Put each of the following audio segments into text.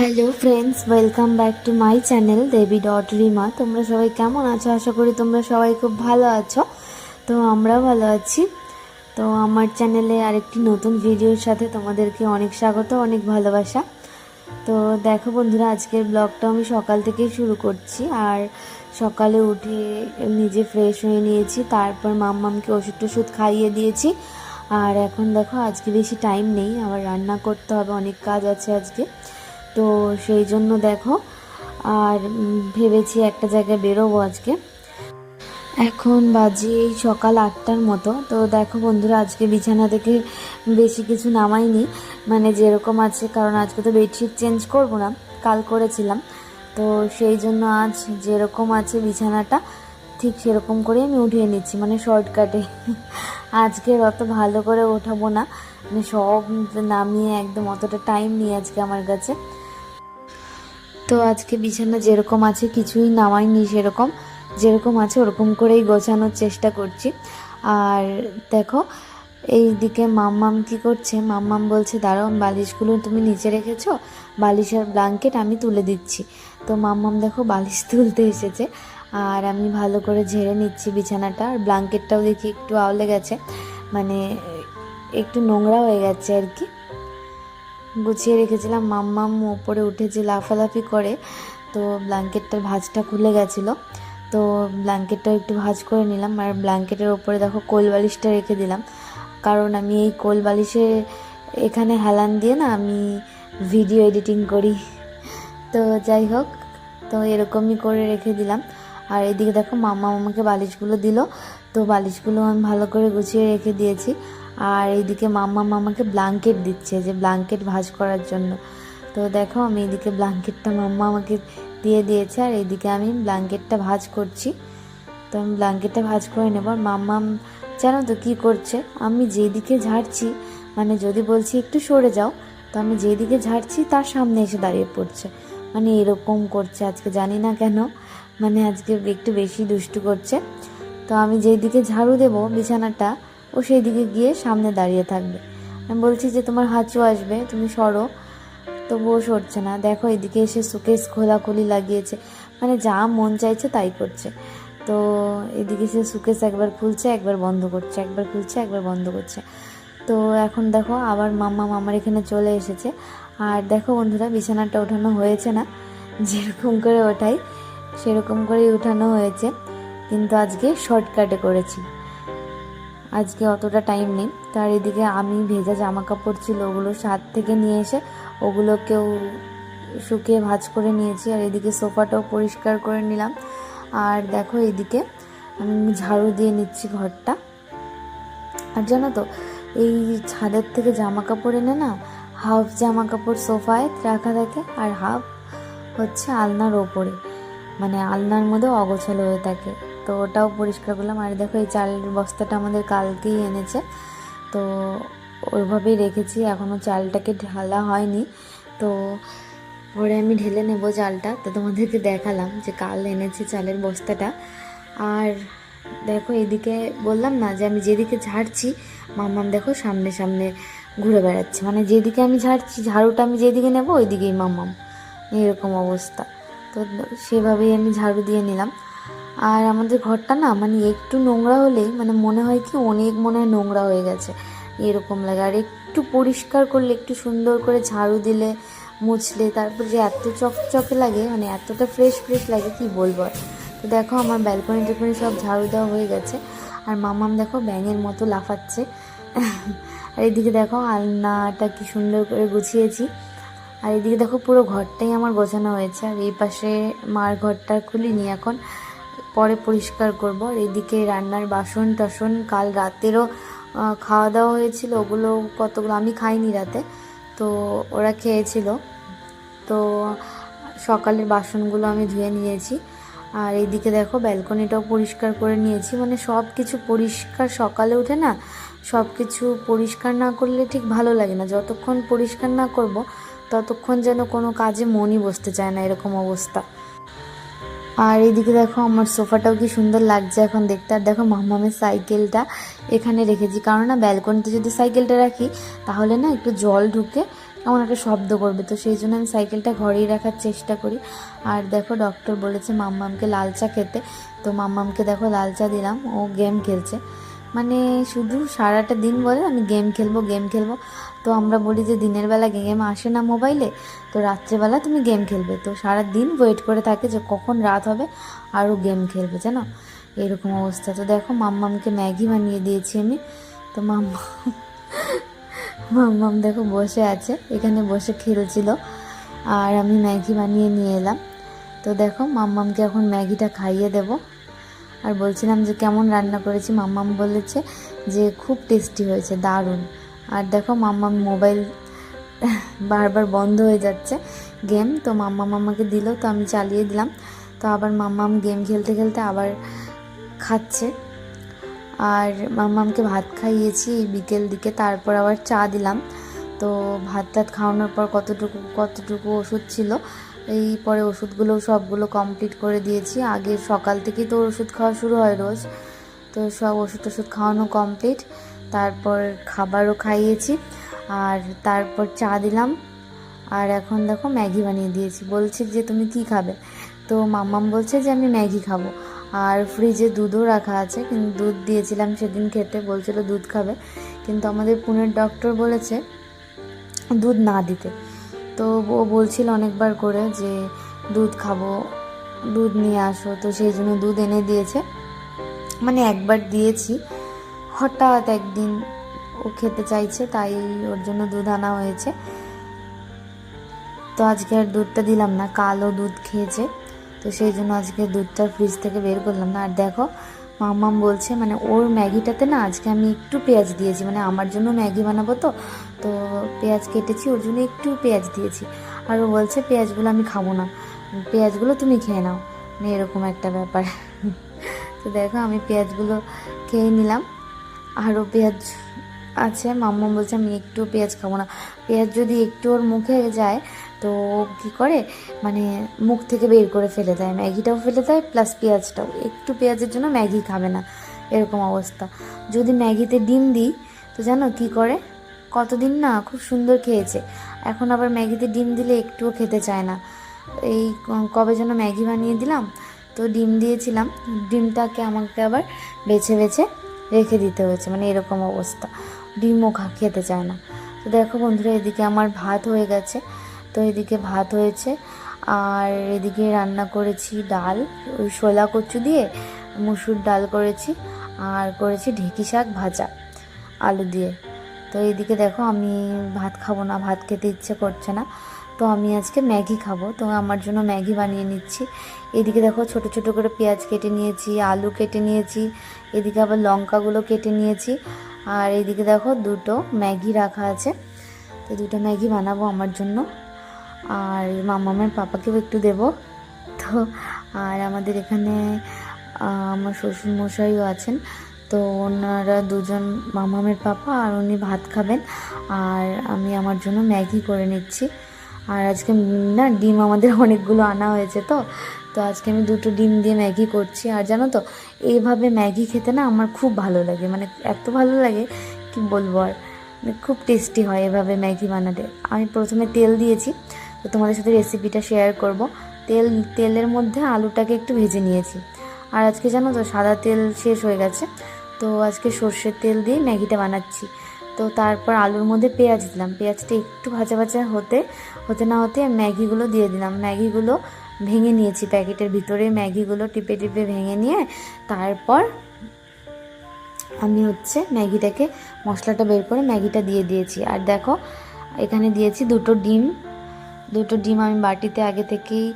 Hello friends welcome back to my channel Debi dot Rima তোমরা সবাই কেমন আছো? আশা করি তোমরা সবাই খুব ভালো আছো। তো আমরাও ভালো আছি। তো আমার চ্যানেলে আরেকটি নতুন ভিডিওর সাথে তোমাদেরকে অনেক স্বাগত, অনেক ভালোবাসা। তো দেখো বন্ধুরা, আজকের ব্লগটা আমি সকাল থেকেই শুরু করছি। আর সকালে উঠে নিজে ফ্রেশ হয়ে নিয়েছি। তারপর মাম্মামকে ওষুধ টষুধ খাইয়ে দিয়েছি। আর এখন দেখো, আজকে বেশি টাইম নেই। আবার রান্না করতে হবে, অনেক কাজ আছে আজকে। তো সেই জন্য দেখো, আর ভেবেছি একটা জায়গায় বেরোবো আজকে। এখন বাজে এই সকাল আটটার মতো। তো দেখো বন্ধুরা, আজকে বিছানা থেকে বেশি কিছু নামাইনি। মানে যেরকম আছে, কারণ আজকে তো বেডশিট চেঞ্জ করব না, কাল করেছিলাম। তো সেই জন্য আজ যেরকম আছে বিছানাটা, ঠিক সেরকম করেই আমি উঠিয়ে নিচ্ছি মানে শর্টকাটে। আজকে অত ভালো করে ওঠাবো না। মানে সব নামিয়ে একদম অতটা টাইম নিয়ে আজকে আমার কাছে। তো আজকে বিছানা যেরকম আছে, কিছুই নামাইনি সেরকম। যেরকম আছে ওরকম করেই গোছানোর চেষ্টা করছি। আর দেখো এই দিকে মাম্মাম কি করছে? মাম্মাম বলছে, দাঁড়াও বালিশগুলো তুমি নিচে রেখেছো? বালিশ আর ব্ল্যাঙ্কেট আমি তুলে দিচ্ছি। তো মাম্মাম দেখো বালিশ তুলতে এসেছে। আর আমি ভালো করে ঝেড়ে নিচ্ছি বিছানাটা। আর ব্ল্যাঙ্কেটটাও দেখি একটু আওলে গেছে। মানে একটু নোংরা হয়ে গেছে আর কি। গুছিয়ে রেখেছিলাম। মাম্মাম ওপরে উঠেছে লাফালাফি করে, তো ব্ল্যাঙ্কেটটার ভাঁজটা খুলে গেছিল। তো ব্ল্যাঙ্কেটটা একটু ভাঁজ করে নিলাম। আর ব্ল্যাঙ্কেটের ওপরে দেখো কোল বালিশটা রেখে দিলাম। কারণ আমি এই কোল বালিশে এখানে হেলান দিয়ে না আমি ভিডিও এডিটিং করি। তো যাই হোক, তো এরকমই করে রেখে দিলাম। আর এদিকে দেখো মাম্মা আমাকে বালিশগুলো দিল। তো বালিশগুলো আমি ভালো করে গুছিয়ে রেখে দিয়েছি। আর এইদিকে মাম্মা মামাকে ব্লাঙ্কেট দিচ্ছে যে ব্লাঙ্কেট ভাঁজ করার জন্য। তো দেখো আমি এইদিকে ব্লাঙ্কেটটা মাম্মা আমাকে দিয়ে দিয়েছে আর এইদিকে আমি ব্ল্যাঙ্কেটটা ভাঁজ করছি। তো আমি ব্ল্যাঙ্কেটটা ভাঁজ করে নেব আর মাম্মাম জানো তো কী করছে? আমি যেদিকে ঝাড়ছি মানে যদি বলছি একটু সরে যাও, তো আমি যেদিকে ঝাড়ছি তার সামনে এসে দাঁড়িয়ে পড়ছে। মানে এরকম করছে, আজকে জানি না কেন মানে আজকে একটু বেশি দুষ্টু করছে। তো আমি যেই দিকে ঝাড়ু দেবো বিছানাটা ও সেই দিকে গিয়ে সামনে দাঁড়িয়ে থাকবে। আমি বলছি যে, তোমার হাঁচু আসবে, তুমি সরো। তবুও সরছে না। দেখো, এদিকে এসে সুকেস খোলাখুলি লাগিয়েছে। মানে যা মন চাইছে তাই করছে। তো এদিকে সে সুকেস একবার খুলছে, একবার বন্ধ করছে, একবার খুলছে, একবার বন্ধ করছে। তো এখন দেখো, আবার মাম্মা মামার এখানে চলে এসেছে। আর দেখো বন্ধুরা, বিছানাটা ওঠানো হয়েছে না। যেরকম করে ওঠাই, সেরকম করেই উঠানো হয়েছে। কিন্তু আজকে শর্টকাটে করেছি। আজকে অতটা টাইম নেই। তার এদিকে আমি ভেজা জামা কাপড় ছিল, ওগুলো সাত থেকে নিয়ে এসে ওগুলোকেও শুকিয়ে ভাঁজ করে নিয়েছি আর এদিকে সোফাটাও পরিষ্কার করে নিলাম। আর দেখো এদিকে আমি ঝাড়ু দিয়ে নিচ্ছি ঘরটা। আর জানো তো, এই ছাদের থেকে জামা কাপড় এনে না হাফ জামা কাপড় সোফায় রাখা থাকে আর হাফ হচ্ছে আলনার ওপরে। মানে আলনার মধ্যে অগোছালো হয়ে থাকে। তো ওটাও পরিষ্কার করলাম। আর দেখো এই চালের বস্তাটা আমাদের কালকেই এনেছে। তো ওইভাবেই রেখেছি এখনও চালটাকে ঢালা হয়নি। তো পরে আমি ঢেলে নেব চালটা। তো তোমাদেরকে দেখালাম যে কাল এনেছি চালের বস্তাটা। আর দেখো এদিকে বললাম না যে আমি যেদিকে ঝাড়ছি, মাম্মাম দেখো সামনে সামনে ঘুরে বেড়াচ্ছে। মানে যেদিকে আমি ঝাড়ছি, ঝাড়ুটা আমি যেদিকে নেব, ওইদিকেই মাম্মাম। এরকম অবস্থা। তো সেভাবেই আমি ঝাড়ু দিয়ে নিলাম। আর আমাদের ঘরটা না মানে একটু নোংরা হলেই মানে মনে হয় কি অনেক মনে হয় নোংরা হয়ে গেছে। এরকম লাগে। আর একটু পরিষ্কার করলে, একটু সুন্দর করে ঝাড়ু দিলে, মুছলে, তারপর যে এত চকচকে লাগে মানে এতটা ফ্রেশ ফ্রেশ লাগে, কি বলব তো দেখো আমার ব্যালকনি ট্যালকনি সব ঝাড়ু দেওয়া হয়ে গেছে। আর মামাম দেখো ব্যাঙের মতো লাফাচ্ছে। আর এদিকে দেখো আলনাটা কি সুন্দর করে গুছিয়েছি। আর এদিকে দেখো পুরো ঘরটাই আমার গোছানো হয়েছে। আর এই পাশে মার ঘরটা খুলিনি এখন। পরে পরিষ্কার করব। আর এদিকে রান্নার বাসন টাসন কাল রাতেরও খাওয়া দাওয়া হয়েছিল। ওগুলো কতগুলো আমি খাইনি রাতে। তো ওরা খেয়েছিল। তো সকালের বাসনগুলো আমি ধুয়ে নিয়েছি। আর এইদিকে দেখো ব্যালকনিটাও পরিষ্কার করে নিয়েছি। মানে সব কিছু পরিষ্কার সকালে উঠে না সব কিছু পরিষ্কার না করলে ঠিক ভালো লাগে না। যতক্ষণ পরিষ্কার না করব, ততক্ষণ যেন কোনো কাজে মনই বসতে চায় না এরকম অবস্থা। আর এইদিকে দেখো আমার সোফাটাও কি সুন্দর লাগছে এখন দেখতে। আর দেখো মামামের সাইকেলটা এখানে রেখেছি। কারণ না ব্যালকনিতে যদি সাইকেলটা রাখি, তাহলে না একটু জল ঢুকে এমন একটা শব্দ করবে। তো সেই জন্য আমি সাইকেলটা ঘরেই রাখার চেষ্টা করি। আর দেখো ডক্টর বলেছে মাম্মামকে লাল চা খেতে। তো মাম্মামকে দেখো লাল চা দিলাম। ও গেম খেলছে। মানে শুধু সারাটা দিন বলে আমি গেম খেলব গেম খেলব। তো আমরা বলি যে দিনের বেলা গেম আসে না মোবাইলে, তো রাত্রেবেলা তুমি গেম খেলবে। তো সারা দিন ওয়েট করে থাকে যে কখন রাত হবে আরও গেম খেলবে, জানো? এরকম অবস্থা। তো দেখো মাম্মামকে ম্যাগি বানিয়ে দিয়েছি আমি। তো মাম্মা, মাম্মাম দেখো বসে আছে, এখানে বসে খেলছিল। আর আমি ম্যাগি বানিয়ে নিয়ে এলাম। তো দেখো মাম্মামকে এখন ম্যাগিটা খাইয়ে দেবো। আর বলছিলাম যে কেমন রান্না করেছি, মাম্মাম বলেছে যে খুব টেস্টি হয়েছে, দারুণ। আর দেখো মাম্মাম মোবাইল বারবার বন্ধ হয়ে যাচ্ছে গেম, তো মাম্মা আমাকে দিল, তো আমি চালিয়ে দিলাম। তো আবার মাম্মাম গেম খেলতে খেলতে আবার খাচ্ছে। আর মাম্মামকে ভাত খাইয়েছি বিকেল দিকে, তারপর আবার চা দিলাম। তো ভাত টাত খাওয়ানোর পর কতটুকু কতটুকু ওষুধ ছিল এই পরে ওষুধগুলো সবগুলো কমপ্লিট করে দিয়েছি। আগে সকাল থেকেই তো ওষুধ খাওয়া শুরু হয় রোজ। তো সব ওষুধ টষুধ খাওয়ানো কমপ্লিট তারপর খাবারও খাইয়েছি। আর তারপর চা দিলাম। আর এখন দেখো ম্যাগি বানিয়ে দিয়েছি। বলছি যে, তুমি কি খাবে? তো মাম্মাম বলছে যে, আমি ম্যাগি খাব। আর ফ্রিজে দুধও রাখা আছে। কিন্তু দুধ দিয়েছিলাম সেদিন খেতে। বলছিল দুধ খাবে। কিন্তু আমাদের পুনের ডক্টর বলেছে, দুধ না দিতে। তো ও বলছিল অনেকবার করে যে দুধ খাব, দুধ নিয়ে আসো। তো সেই জন্য দুধ এনে দিয়েছে। মানে একবার দিয়েছি। হঠাৎ একদিন ও খেতে চাইছে, তাই ওর জন্য দুধ আনা হয়েছে। তো আজকে আর দুধটা দিলাম না কালো দুধ খেয়েছে। তো সেই জন্য আজকে দুধটা ফ্রিজ থেকে বের করলাম না। আর দেখো মাম্মাম বলছে মানে ওর ম্যাগিটাতে না আজকে আমি একটু পেঁয়াজ দিয়েছি মানে আমার জন্য ম্যাগি বানাবো তো তো পেঁয়াজ কেটেছি, ওর জন্য একটু পেঁয়াজ দিয়েছি। আর ও বলছে, পেঁয়াজগুলো আমি খাব না, পেঁয়াজগুলো তুমি খেয়ে নাও। মানে এরকম একটা ব্যাপার। তো দেখো, আমি পেঁয়াজগুলো খেয়ে নিলাম। আরও পেঁয়াজ আছে মাম্মা বলছে, আমি একটু পেঁয়াজ খাব না। পেঁয়াজ যদি একটু ওর মুখে যায় তো কী করে? মানে মুখ থেকে বের করে ফেলে দেয়, ম্যাগিটাও ফেলে দেয় প্লাস পেঁয়াজটাও। একটু পেঁয়াজের জন্য ম্যাগি খাবে না, এরকম অবস্থা। যদি ম্যাগিতে ডিম দিই, তো জানো কি করে? কতদিন না খুব সুন্দর খেয়েছে। এখন আবার ম্যাগিতে ডিম দিলে একটুও খেতে চায় না। এই কবে যেন ম্যাগি বানিয়ে দিলাম, তো ডিম দিয়েছিলাম। ডিমটাকে আমাকে আবার বেছে বেছে রেখে দিতে হয়েছে মানে এরকম অবস্থা। ডিমও খা, খেতে চায় না। তো দেখো বন্ধুরা, এদিকে আমার ভাত হয়ে গেছে। তো এদিকে ভাত হয়েছে। আর এদিকে রান্না করেছি ডাল, ওই শোলা কচু দিয়ে মুসুর ডাল করেছি আর করেছি ঢেঁকি শাক ভাজা আলু দিয়ে। তো এইদিকে দেখো আমি ভাত খাব না, ভাত খেতে ইচ্ছে করছে না। তো আমি আজকে ম্যাগি খাব, তো আমার জন্য ম্যাগি বানিয়ে নিচ্ছি। এদিকে দেখো ছোট ছোট করে পেঁয়াজ কেটে নিয়েছি, আলু কেটে নিয়েছি, এদিকে আবার লঙ্কাগুলো কেটে নিয়েছি। আর এদিকে দেখো দুটো ম্যাগি রাখা আছে, তো দুটো ম্যাগি বানাবো আমার জন্য। আর মামামের পাপাকেও একটু দেব। তো, আর আমাদের এখানে আমার শ্বশুর মশাইও আছেন। তো ওনারা দুজন মামামের পাপা আর উনি ভাত খাবেন। আর আমি আমার জন্য ম্যাগি করে নিচ্ছি। আর আজকে না, ডিম আমাদের অনেকগুলো আনা হয়েছে তো। তো আজকে আমি দুটো ডিম দিয়ে ম্যাগি করছি। আর জানো তো, এইভাবে ম্যাগি খেতে না আমার খুব ভালো লাগে। মানে এত ভালো লাগে কি বলব আর? মানে খুব টেস্টি হয় এভাবে ম্যাগি বানাতে। আমি প্রথমে তেল দিয়েছি। তো তোমাদের সাথে রেসিপিটা শেয়ার করব। তেল, তেলের মধ্যে আলুটাকে একটু ভেজে নিয়েছি। আর আজকে জানো তো, সাদা তেল শেষ হয়ে গেছে। তো আজকে সর্ষের তেল দিয়ে ম্যাগিটা বানাচ্ছি। তো তারপর আলুর মধ্যে পেঁয়াজ দিলাম। পেঁয়াজটা একটু ভাজা ভাজা হতে হতে না হতে ম্যাগিগুলো দিয়ে দিলাম। ম্যাগিগুলো ভেঙে নিয়েছি প্যাকেটের ভিতরে। ম্যাগিগুলো টিপে টিপে ভেঙে নিয়ে তারপর আমি হচ্ছে ম্যাগিটাকে মশলাটা বের করে ম্যাগিটা দিয়ে দিয়েছি। আর দেখো, এখানে দিয়েছি দুটো ডিম দুটো ডিম আমি বাটিতে আগে থেকেই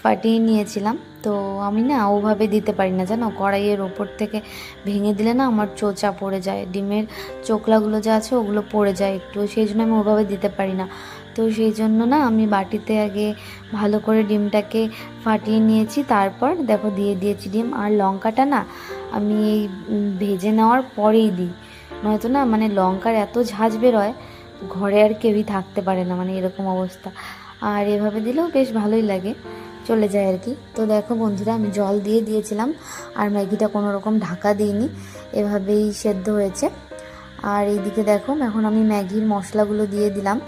ফাটিয়ে নিয়েছিলাম। তো আমি না ওভাবে দিতে পারি না, জানো? কড়াইয়ের ওপর থেকে ভেঙে দিলে না আমার চোচা পড়ে যায়। ডিমের চোকলাগুলো যা আছে ওগুলো পড়ে যায় একটু, সেই জন্য আমি ওভাবে দিতে পারি না। তো সেই জন্য না আমি বাটিতে আগে ভালো করে ডিমটাকে ফাটিয়ে নিয়েছি, তারপর দেখো দিয়ে দিয়েছি ডিম। আর লঙ্কাটা না আমি এই ভেজে নেওয়ার পরেই দিই। নয়তো না মানে লঙ্কার এত ঝাঁজ বেরোয় ঘরে আর কেউই থাকতে পারে না মানে এরকম অবস্থা। আর এভাবে দিলেও বেশ ভালোই লাগে, চলে যায় আর কি। তো দেখো বন্ধুরা, আমি জল দিয়ে দিয়েছিলাম, আর ম্যাগিটা কোনো রকম ঢাকা দিইনি, এভাবেই সেদ্ধ হয়েছে। আর এইদিকে দেখো, এখন আমি ম্যাগির মশলাগুলো দিয়ে দিলাম।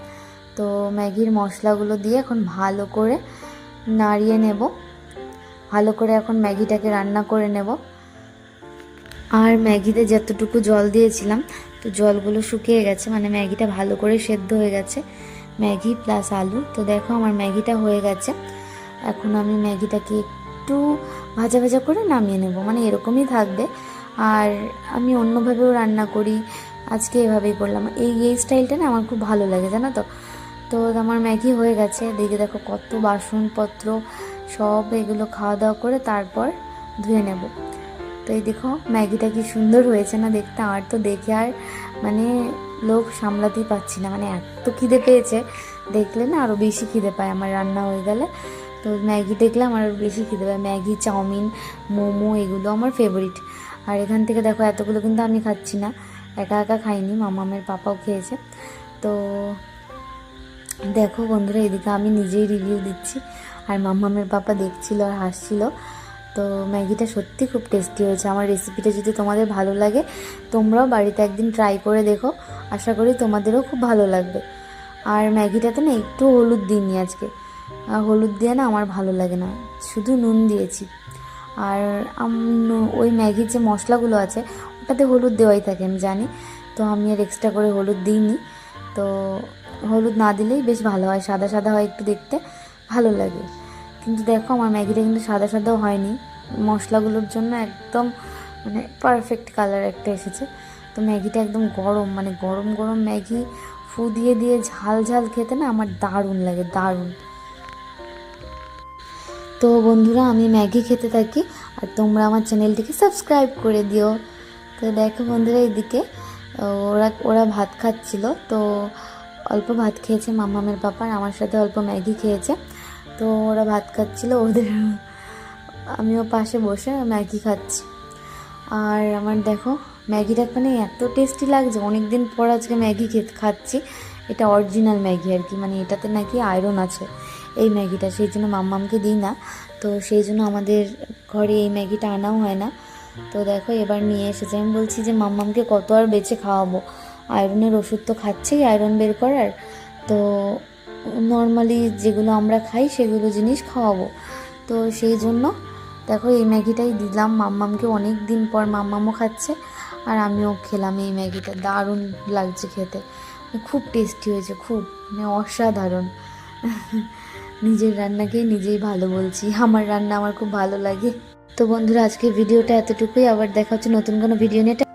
তো ম্যাগির মশলাগুলো দিয়ে এখন ভালো করে নাড়িয়ে নেব। ভালো করে এখন ম্যাগিটাকে রান্না করে নেব। আর ম্যাগিতে যতটুকু জল দিয়েছিলাম তো জলগুলো শুকিয়ে গেছে মানে ম্যাগিটা ভালো করে সেদ্ধ হয়ে গেছে। ম্যাগি প্লাস আলু। তো দেখো আমার ম্যাগিটা হয়ে গেছে। এখন আমি ম্যাগিটাকে একটু ভাজা ভাজা করে নামিয়ে নেব মানে এরকমই থাকবে। আর আমি অন্যভাবেও রান্না করি, আজকে এভাবেই করলাম। এই এই স্টাইলটা না আমার খুব ভালো লাগে, জানো তো? তো আমার ম্যাগি হয়ে গেছে। দেখে দেখো কত বাসনপত্র, সব এগুলো খাওয়া দাওয়া করে তারপর ধুয়ে নেব। তো এই দেখো, ম্যাগিটা কি সুন্দর হয়েছে না দেখতে? আমার তো দেখে আর মানে লোভ সামলাতেই পাচ্ছি না। মানে এত খিদে পেয়েছে, দেখলে না আরও বেশি খিদে পায় আমার রান্না হয়ে গেলে। তো ম্যাগি দেখলে আমার বেশি খিদে পায়। ম্যাগি, চাউমিন, মোমো এগুলো আমার ফেভারিট আর এখান থেকে দেখো, এতগুলো কিন্তু আমি খাচ্ছি না। একা একা খাইনি মামামের পাপাও খেয়েছে। তো দেখো বন্ধুরা, এদিকে আমি নিজেই রিভিউ দিচ্ছি। আর মাম্মামের পাপা দেখছিল আর হাসছিল। তো ম্যাগিটা সত্যি খুব টেস্টি হয়েছে। আমার রেসিপিটা যদি তোমাদের ভালো লাগে, তোমরাও বাড়িতে একদিন ট্রাই করে দেখো। আশা করি তোমাদেরও খুব ভালো লাগবে। আর ম্যাগিটাতে না, একটু হলুদ দিইনি আজকে। হলুদ দিয়ে না আমার ভালো লাগে না। শুধু নুন দিয়েছি। আর ওই ম্যাগির যে মশলাগুলো আছে, ওটাতে হলুদ দেওয়াই থাকে, আমি জানি। তো আমি আর এক্সট্রা করে হলুদ দিইনি। তো হলুদ না দিলেই বেশ ভালো হয়। সাদা সাদা হয় একটু দেখতে। ভালো লাগে। কিন্তু দেখো আমার ম্যাগিটা কিন্তু সাদা সাদাও হয়নি। মশলাগুলোর জন্য একদম মানে পারফেক্ট কালার একটা এসেছে। তো ম্যাগিটা একদম গরম মানে গরম গরম ম্যাগি ফু দিয়ে দিয়ে ঝাল ঝাল খেতে না আমার দারুণ লাগে, দারুণ। তো বন্ধুরা, আমি ম্যাগি খেতে থাকি আর তোমরা আমার চ্যানেলটিকে সাবস্ক্রাইব করে দিও। তো দেখো বন্ধুরা এদিকে ওরা ওরা ভাত খাচ্ছিল। তো অল্প ভাত খেয়েছে মামামের পাপা আর আমার সাথে অল্প ম্যাগি খেয়েছে। তো ওরা ভাত খাচ্ছিল, ওদের আমিও পাশে বসে ম্যাগি খাচ্ছি। আর আমার দেখো, ম্যাগিটা মানে এত টেস্টি লাগছে অনেক দিন পর আজকে ম্যাগি খেতে, খাচ্ছি। এটা অরিজিনাল ম্যাগি আর কি মানে এটাতে নাকি আয়রন আছে, এই ম্যাগিটা, সেই জন্য মাম্মামকে দিই না। তো সেই জন্য আমাদের ঘরে এই ম্যাগিটা আনাও হয় না। তো দেখো, এবার নিয়ে এসেছে। আমি বলছি যে, মাম্মামকে কত আর বেঁচে খাওয়াবো? আয়রনের ওষুধ তো খাচ্ছেই আয়রন বের করার। তো নর্মালি যেগুলো আমরা খাই, সেগুলো জিনিস খাওয়াবো। তো সেই জন্য দেখো, এই ম্যাগিটাই দিলাম। মাম্মামকে অনেক দিন পর মাম্মামও খাচ্ছে, আর আমিও খেলাম এই ম্যাগিটা। দারুণ লাগছে খেতে। খুব টেস্টি হয়েছে, খুব মানে অসাধারণ। নিজের রান্নাকেই নিজেই ভালো বলছি। আমার রান্না আমার খুব ভালো লাগে। তো বন্ধুরা আজকে ভিডিওটা এতটুকুই। আবার দেখা হচ্ছে নতুন কোনো ভিডিও নিয়ে।